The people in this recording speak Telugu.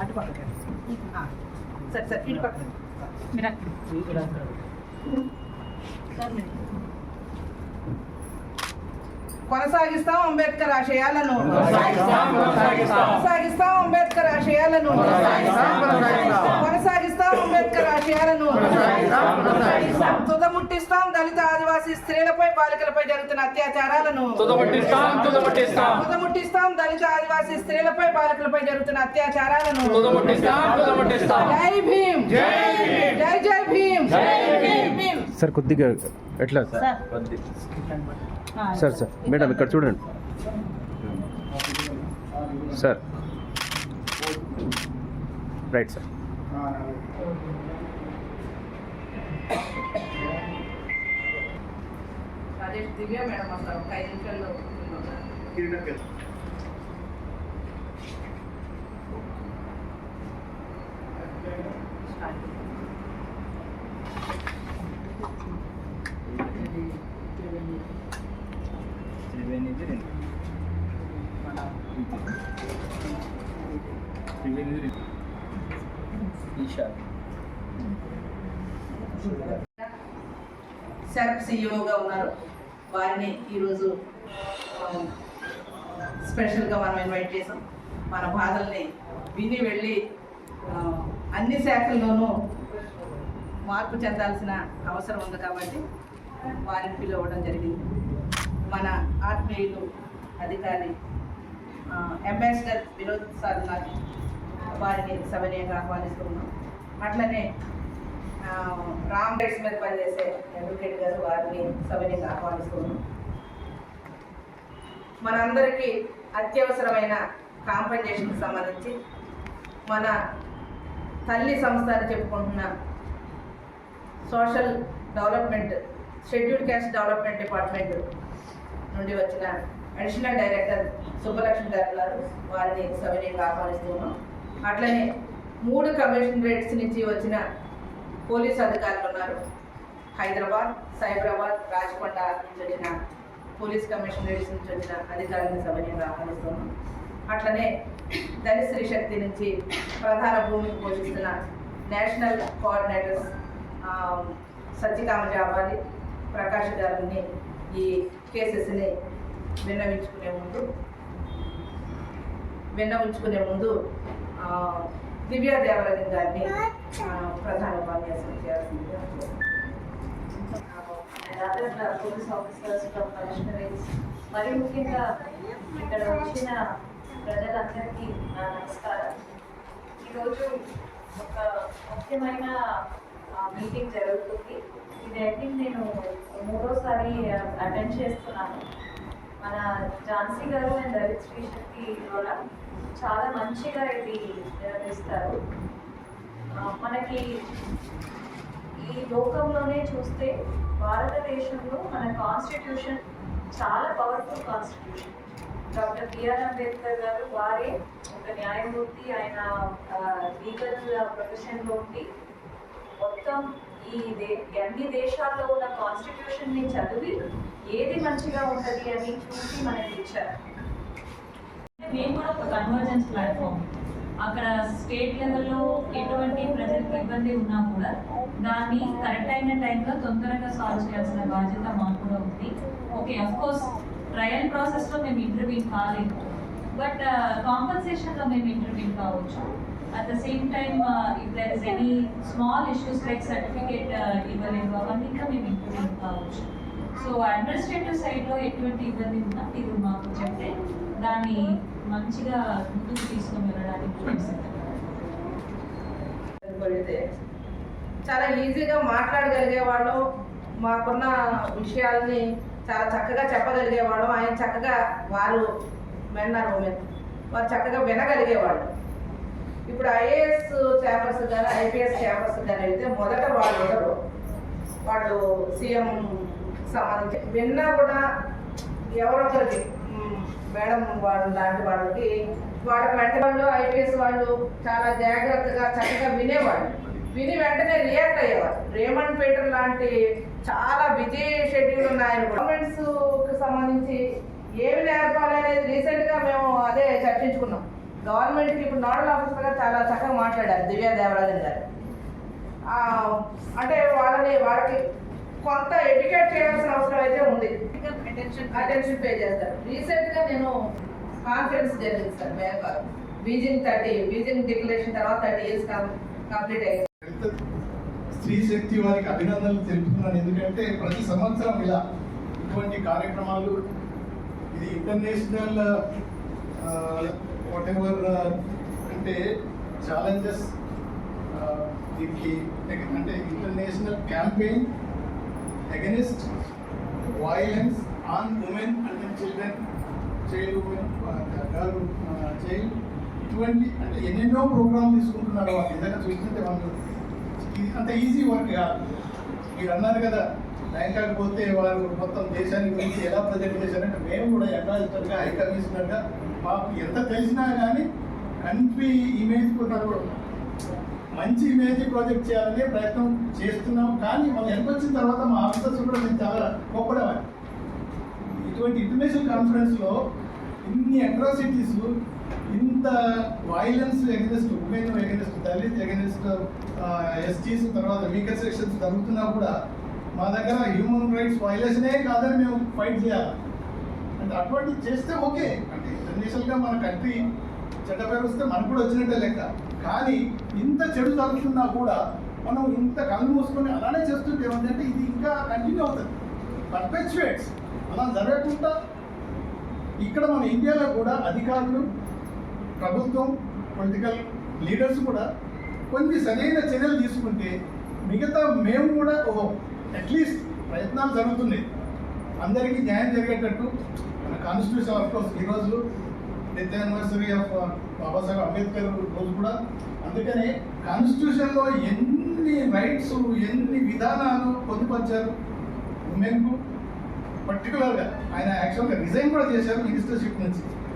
అటు పక్కకి ఆ, సరే సరే ఇటు పక్కన మీరు. కొనసాగిస్తాం అంబేద్కర్ ఆశయాలను. కొనసాగిస్తాం, అంబేద్కర్ ఆశయాలను. కొనసాగిస్తాం. తుదముట్టిస్తాం దళిత ఆదివాసీ స్త్రీలపై బాలికలపై జరుగుతున్న అత్యాచారాలను. తుదముట్టిస్తాం తుదముట్టిస్తాం తుదముట్టిస్తాం దళిత ఆదివాసీ స్త్రీలపై బాలికలపై జరుగుతున్న అత్యాచారాలను. తుదముట్టిస్తాం తుదముట్టిస్తాం జై భీమ్. జై భీమ్. జై జై భీమ్. జై భీమ్. సార్ కొద్దిగా ఎట్లా? సార్ సార్ మేడం ఇక్కడ చూడండి. Sir. Right sir. Rajesh Divya madam వస్తారు ఒక ఐదు నిమిషాల్లో సెల్ఫ్ సిఇఓగా ఉన్నారు. వారిని ఈరోజు స్పెషల్గా మనం ఇన్వైట్ చేసాం. మన బాధల్ని విని వెళ్ళి అన్ని శాఖల్లోనూ మార్పు చెందాల్సిన అవసరం ఉంది కాబట్టి వారిని పిలవడం జరిగింది. మన ఆత్మీయులు అధికారి అంబాసిడర్ వినోద్ సార్ గారు వారిని సవినయంగా ఆహ్వానిస్తున్నాం అట్లనే రామ్ రైట్స్ మీద పనిచేసే అడ్వకేట్ గారు వారిని సభని ఆహ్వానిస్తున్నాను మనందరికీ అత్యవసరమైన కాంపెన్సేషన్కి సంబంధించి మన తల్లి సంస్థ అని చెప్పుకుంటున్న social development schedule caste development department నుండి వచ్చిన అడిషనల్ డైరెక్టర్ సుబ్బలక్ష్మి గారు గారు వారిని సవినీయంగా ఆహ్వానిస్తున్నాం. అట్లనే మూడు కమిషన్ రేట్స్ నుంచి వచ్చిన పోలీస్ అధికారులు ఉన్నారు. హైదరాబాద్ సైబరాబాద్ రాజకొండ నుంచి వచ్చిన పోలీస్ కమిషనరేట్స్ నుంచి వచ్చిన అధికారులను సవినయంగా ఆహ్వానిస్తున్నాం. అట్లనే ధనిశ్రీ శక్తి నుంచి ప్రధాన భూమిని పోషిస్తున్న నేషనల్ కోఆర్డినేటర్స్ సత్యకామ జాబాలి ప్రకాష్ గారిని ఈ కేసెస్ని విన్నవించుకునే ముందు విన్నవించుకునే ముందు దివ్యా దేవాలయం గారిని ప్రధాన ఉపన్యాసం చేయాల్సిందిగా పోలీస్ ఆఫీసర్స్ కమిషనరీస్ మరి ముఖ్యంగా ఇక్కడ వచ్చిన ప్రజలందరికీ నా నమస్కారం ఈరోజు ఒక ముఖ్యమైన మీటింగ్ జరుగుతుంది. ఇది ఐ థింక్ నేను మూడోసారి అటెండ్ చేస్తున్నాను. మన ఝాన్సీ గారు అండ్ దళిత్ శ్రీ శక్తి కూడా చాలా మంచిగా ఇది నిర్వహిస్తారు. మనకి ఈ లోకంలోనే చూస్తే భారతదేశంలో మన కాన్స్టిట్యూషన్ చాలా powerful constitution doctor BR Ambedkar garu వారే ఒక న్యాయమూర్తి ఆయన లీగల్ ప్రొఫెషన్లో ఉండి మొత్తం ఈ అన్ని దేశాల్లో ఉన్న కాన్స్టిట్యూషన్ని చదివి ఏది మంచిగా ఉంటది అని చూసి మనకి ఇచ్చారు. మేము కూడా ఒక కన్వర్జెన్స్ ప్లాట్ఫామ్ అక్కడ స్టేట్ లెవెల్లో ఎటువంటి ప్రజలకు ఇబ్బంది ఉన్నా కూడా దాన్ని కరెక్ట్ అయిన టైంలో తొందరగా సాల్వ్ చేయాల్సిన బాధ్యత మాకు కూడా ఉంది. ఓకే అఫ్ కోర్స్ ట్రయల్ ప్రాసెస్లో మేము ఇంటర్వ్యూ కాలేదు. బట్ కాంపన్సేషన్లో uh, మేము ఇంటర్వ్యూ కావచ్చు. At the same time if there is any small issues like certificate ఇవ్వలేదు అవన్నీ ఇంకా మేము ఇంప్రూవ్ కావచ్చు సో అడ్మినిస్ట్రేటివ్ సైడ్లో ఎటువంటి ఇబ్బంది ఉన్నా మీరు మాకు చెప్తే దాన్ని మంచిగా ముందుకు తీసుకొని వెళ్ళడానికి చాలా ఈజీగా మాట్లాడగలిగే వాళ్ళు. మాకున్న విషయాల్ని చాలా చక్కగా చెప్పగలిగేవాళ్ళం ఆయన చక్కగా వారు మెన్ ఆర్ ఉమెన్ వారు చక్కగా వినగలిగేవాళ్ళు ఇప్పుడు ఐఏఎస్ చేపర్స్ కానీ ఐపీఎస్ చేపర్స్ కానీ అయితే మొదట వాళ్ళు ఉండరు వాళ్ళు సీఎం సంబంధించి. విన్నా కూడా ఎవరొకరికి మేడం వాళ్ళు లాంటి వాళ్ళకి వాళ్ళ వెంట వాళ్ళు ఐపీఎస్ వాళ్ళు చాలా జాగ్రత్తగా చక్కగా వినేవాళ్ళు. విని వెంటనే రియాక్ట్ అయ్యేవారు. రేమండ్ పీటర్ లాంటి చాలా బిజీ షెడ్యూల్ ఉన్న ఆయన గవర్నమెంట్స్ సంబంధించి ఏమి నేర్పాలి అనేది రీసెంట్గా మేము అదే చర్చించుకున్నాం. గవర్నమెంట్కి ఇప్పుడు నోడల్ ఆఫీసర్గా చాలా చక్కగా మాట్లాడారు దివ్యా దేవరాజన్ గారు. ఆ, అంటే వాళ్ళని వాళ్ళకి కొంత ఎడ్యుకేట్ చేయాల్సిన అవసరం అయితే ఉంది. అటెన్షన్ పే చేస్తారు. రీసెంట్గా నేను కాన్ఫరెన్స్ జరిగింది సార్ మేక బీజింగ్ థర్టీ బీజింగ్ డిక్లరేషన్ తర్వాత థర్టీ ఇయర్స్ కంప్లీట్ అయ్యింది. స్త్రీ శక్తి వారికి అభినందనలు తెలుపుతున్నాను. ఎందుకంటే ప్రతి సంవత్సరం ఇలా ఇటువంటి కార్యక్రమాలు ఇది ఇంటర్నేషనల్ వాట్ ఎవర్ uh, అంటే ఛాలెంజెస్ uh, దీనికి అంటే international campaign against violence on women and children child women girl child ఇటువంటి అంటే ఎన్నెన్నో ప్రోగ్రామ్ తీసుకుంటున్నారు వాళ్ళు. ఏదైనా చూస్తుంటే వాళ్ళు అంత ఈజీ వర్క్ కాదు. మీరు అన్నారు కదా బ్యాంకాక్ పోతే వారు మొత్తం దేశాన్ని గురించి ఎలా ప్రజెంట్ చేశారంటే మేము కూడా అడ్వైజర్గా హై కమిషనర్గా మాకు ఎంత తెలిసినా కానీ కంట్రీ ఇమేజ్ కూడా మంచి ఇమేజ్ ప్రాజెక్ట్ చేయాలనే ప్రయత్నం చేస్తున్నాం. కానీ మనం ఎంత వచ్చిన తర్వాత మా ఆఫీసర్స్ కూడా మేము చాలా గొప్పడేవాడి ఇటువంటి ఇంటర్నేషనల్ కాన్ఫరెన్స్లో ఇన్ని అట్రాసిటీస్ ఇంత violence against women against Dalit against STs తర్వాత వీకర్ సెక్షన్స్ జరుగుతున్నా కూడా మా దగ్గర హ్యూమన్ రైట్స్ వైలేషనే కాదని మేము ఫైట్ చేయాలి. అంటే అటువంటి చేస్తే ఓకే. అంటే ఇంటర్నేషనల్గా మన కంట్రీ చెడ్డ పేరు వస్తే మనకు కూడా వచ్చినట్టే లెక్క. కానీ ఇంత చెడు జరుగుతున్నా కూడా మనం ఇంత కళ్ళు మూసుకొని అలానే చేస్తుంటే ఏమంటే ఇది ఇంకా కంటిన్యూ అవుతుంది. పర్పెచువేట్స్ అలా జరగకుండా ఇక్కడ మన ఇండియాలో కూడా అధికారులు ప్రభుత్వం పొలిటికల్ లీడర్స్ కూడా కొన్ని సరైన చర్యలు తీసుకుంటే మిగతా మేము కూడా ఓ అట్లీస్ట్ ప్రయత్నాలు జరుగుతున్నాయి. అందరికీ న్యాయం జరిగేటట్టు మన కాన్స్టిట్యూషన్ ఆఫ్ కోర్స్ ఈరోజు death anniversary of Babasaheb Ambedkar రోజు కూడా. అందుకనే కాన్స్టిట్యూషన్లో ఎన్ని రైట్స్ ఎన్ని విధానాలు పొందుపరిచారు ఉమెన్కు? పర్టికులర్గా ఆయన యాక్చువల్గా రిజైన్ కూడా చేశారు మినిస్టర్షిప్ నుంచి.